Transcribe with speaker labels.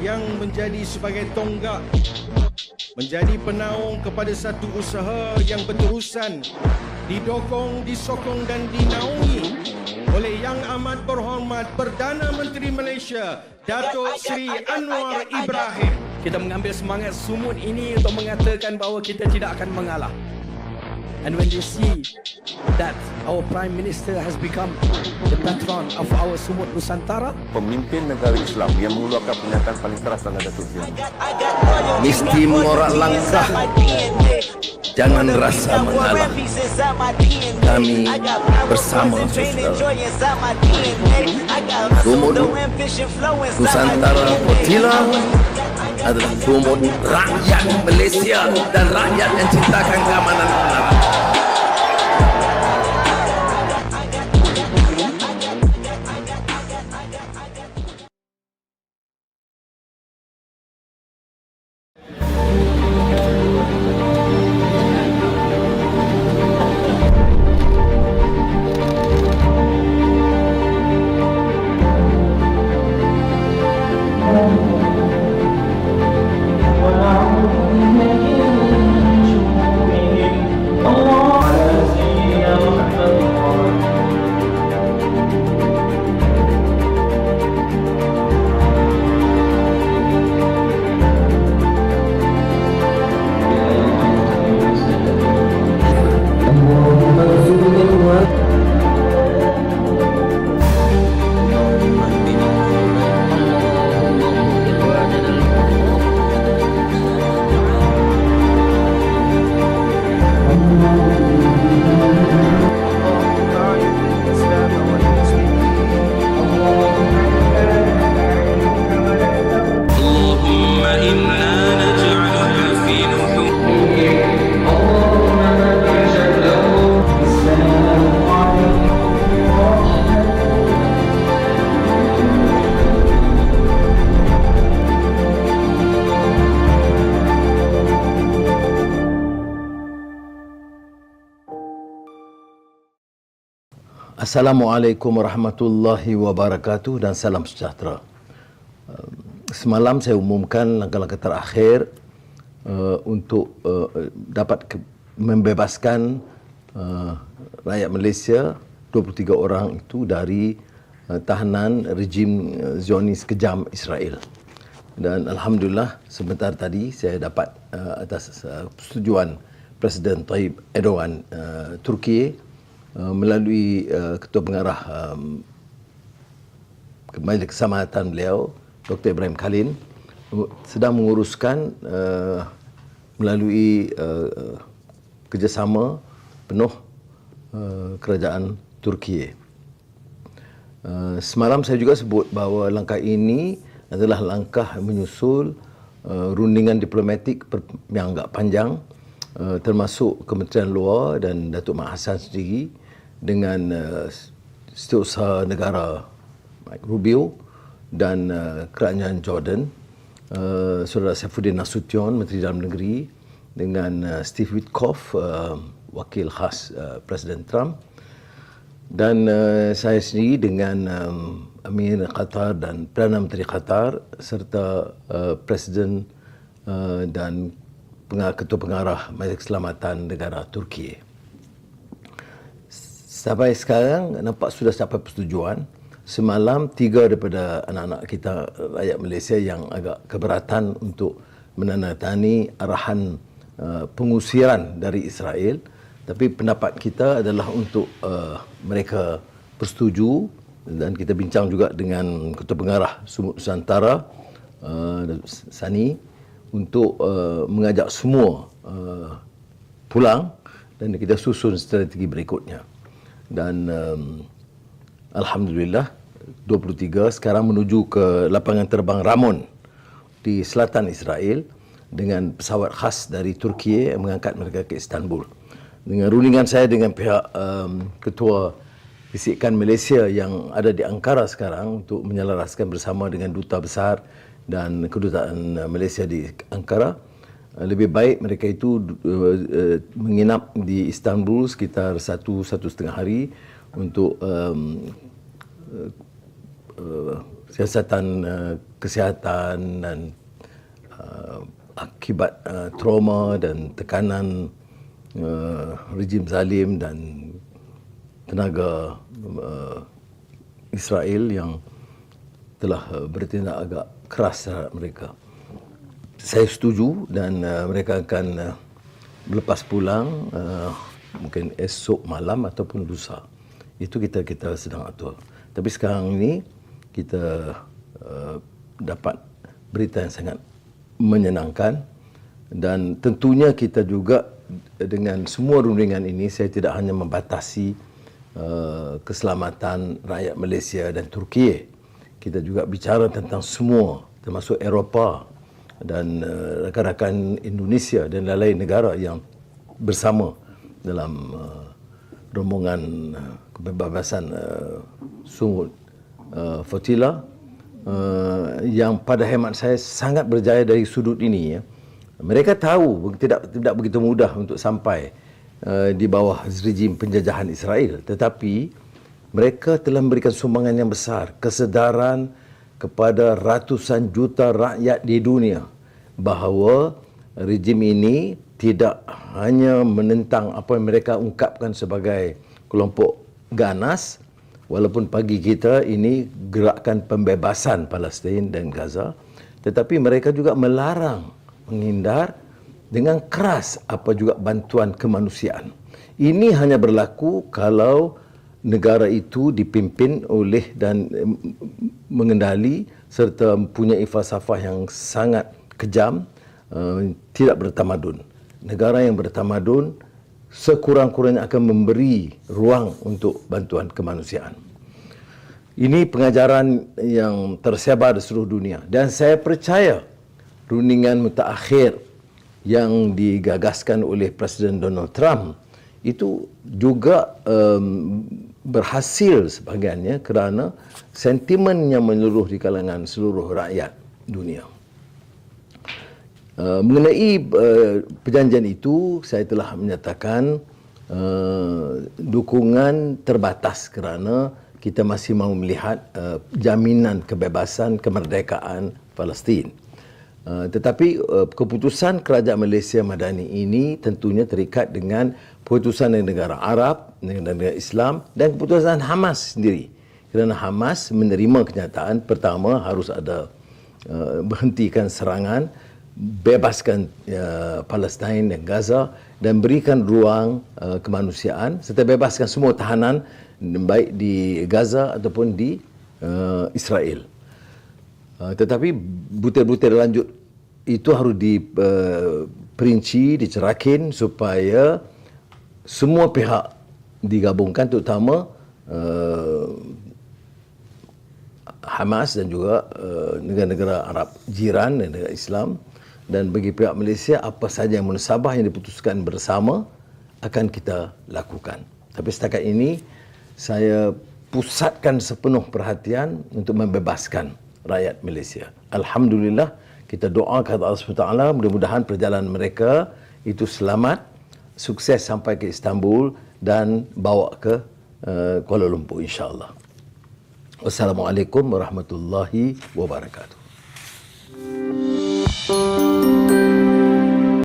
Speaker 1: yang menjadi sebagai tonggak menjadi penaung kepada satu usaha yang berterusan didokong, disokong dan dinaungi oleh Yang Amat Berhormat Perdana Menteri Malaysia Datuk Seri Anwar Ibrahim.
Speaker 2: Kita mengambil semangat sumut ini untuk mengatakan bahawa kita tidak akan mengalah. And when you see that our Prime Minister has become the patron of our Sumut Nusantara,
Speaker 3: pemimpin negara Islam yang mengeluarkan pernyataan paling keras dalam Datuk Seri.
Speaker 4: Mesti mengorak langkah Jangan rasa mengalah Kami bersama saudara Sumut Nusantara Potila adalah sumut rakyat Malaysia dan rakyat yang cintakan keamanan negara. Assalamualaikum warahmatullahi wabarakatuh dan salam sejahtera. Um, Semalam saya umumkan langkah-langkah terakhir uh, untuk uh, dapat membebaskan rakyat Malaysia 23 orang itu dari tahanan rejim Zionis kejam Israel. Dan alhamdulillah sebentar tadi saya dapat atas persetujuan Presiden Tayyip Erdogan Turki uh, melalui uh, ketua pengarah um, Keselamatan beliau Dr. Ibrahim Khalil sedang menguruskan uh, melalui uh, kerjasama penuh uh, kerajaan Turki. Uh, semalam saya juga sebut bahawa langkah ini adalah langkah menyusul uh, rundingan diplomatik yang agak panjang uh, termasuk Kementerian Luar dan Datuk Mak Hassan sendiri dengan uh, setiausaha negara Mike Rubio dan uh, kerajaan Jordan. Uh, Saudara Saifuddin Nasution Menteri Dalam Negeri dengan uh, Steve Witkoff uh, wakil khas uh, Presiden Trump. Dan uh, saya sendiri dengan um, Amir Qatar dan Perdana Menteri Qatar serta uh, Presiden uh, dan Ketua Pengarah Majlis Keselamatan Negara Turki. Sampai sekarang nampak sudah sampai persetujuan. Semalam tiga daripada anak-anak kita rakyat Malaysia yang agak keberatan untuk menandatangani arahan uh, pengusiran dari Israel. Tapi pendapat kita adalah untuk uh, mereka bersetuju dan kita bincang juga dengan Ketua Pengarah Sumut Nusantara uh, Sani untuk uh, mengajak semua uh, pulang dan kita susun strategi berikutnya. Dan um, Alhamdulillah 23 sekarang menuju ke lapangan terbang Ramon di selatan Israel dengan pesawat khas dari Turki yang mengangkat mereka ke Istanbul. Dengan rundingan saya dengan pihak um, ketua bisikan Malaysia yang ada di Ankara sekarang untuk menyelaraskan bersama dengan duta besar dan kedutaan uh, Malaysia di Ankara uh, lebih baik mereka itu uh, uh, menginap di Istanbul sekitar satu satu setengah hari untuk um, uh, siasatan uh, kesihatan dan uh, akibat uh, trauma dan tekanan uh, rejim zalim dan tenaga uh, Israel yang telah uh, bertindak agak keras terhadap mereka. Saya setuju dan uh, mereka akan uh, lepas pulang uh, mungkin esok malam ataupun lusa. Itu kita kita sedang atur. Tapi sekarang ini kita uh, dapat berita yang sangat menyenangkan dan tentunya kita juga dengan semua rundingan ini saya tidak hanya membatasi uh, keselamatan rakyat Malaysia dan Turki. Kita juga bicara tentang semua termasuk Eropah dan uh, rakan-rakan Indonesia dan lain-lain negara yang bersama dalam uh, rombongan uh, kebebasan uh, sungut uh, Fotila uh, yang pada hemat saya sangat berjaya dari sudut ini ya. Mereka tahu tidak tidak begitu mudah untuk sampai uh, di bawah rejim penjajahan Israel tetapi mereka telah memberikan sumbangan yang besar kesedaran kepada ratusan juta rakyat di dunia bahawa rejim ini tidak hanya menentang apa yang mereka ungkapkan sebagai kelompok ganas walaupun pagi kita ini gerakan pembebasan Palestin dan Gaza tetapi mereka juga melarang menghindar dengan keras apa juga bantuan kemanusiaan. Ini hanya berlaku kalau negara itu dipimpin oleh dan mengendali serta mempunyai falsafah yang sangat kejam uh, tidak bertamadun negara yang bertamadun sekurang-kurangnya akan memberi ruang untuk bantuan kemanusiaan. Ini pengajaran yang tersebar di seluruh dunia dan saya percaya rundingan mutakhir yang digagaskan oleh Presiden Donald Trump itu juga um, berhasil sebahagiannya kerana sentimen yang menyeluruh di kalangan seluruh rakyat dunia. Uh, mengenai uh, perjanjian itu saya telah menyatakan uh, dukungan terbatas kerana kita masih mahu melihat jaminan kebebasan kemerdekaan Palestin. Uh, tetapi uh, keputusan kerajaan Malaysia Madani ini tentunya terikat dengan keputusan negara Arab, negara, Islam dan keputusan Hamas sendiri. Kerana Hamas menerima kenyataan pertama harus ada uh, berhentikan serangan bebaskan uh, Palestin dan Gaza dan berikan ruang uh, kemanusiaan serta bebaskan semua tahanan baik di Gaza ataupun di uh, Israel. Uh, tetapi butir-butir lanjut itu harus diperinci, uh, dicerakin supaya semua pihak digabungkan terutama uh, Hamas dan juga uh, negara-negara Arab jiran dan negara Islam dan bagi pihak Malaysia apa sahaja yang munasabah yang diputuskan bersama akan kita lakukan. Tapi setakat ini saya pusatkan sepenuh perhatian untuk membebaskan rakyat Malaysia. Alhamdulillah kita doa kepada Allah SWT mudah-mudahan perjalanan mereka itu selamat, sukses sampai ke Istanbul dan bawa ke uh, Kuala Lumpur insya-Allah. Wassalamualaikum warahmatullahi wabarakatuh.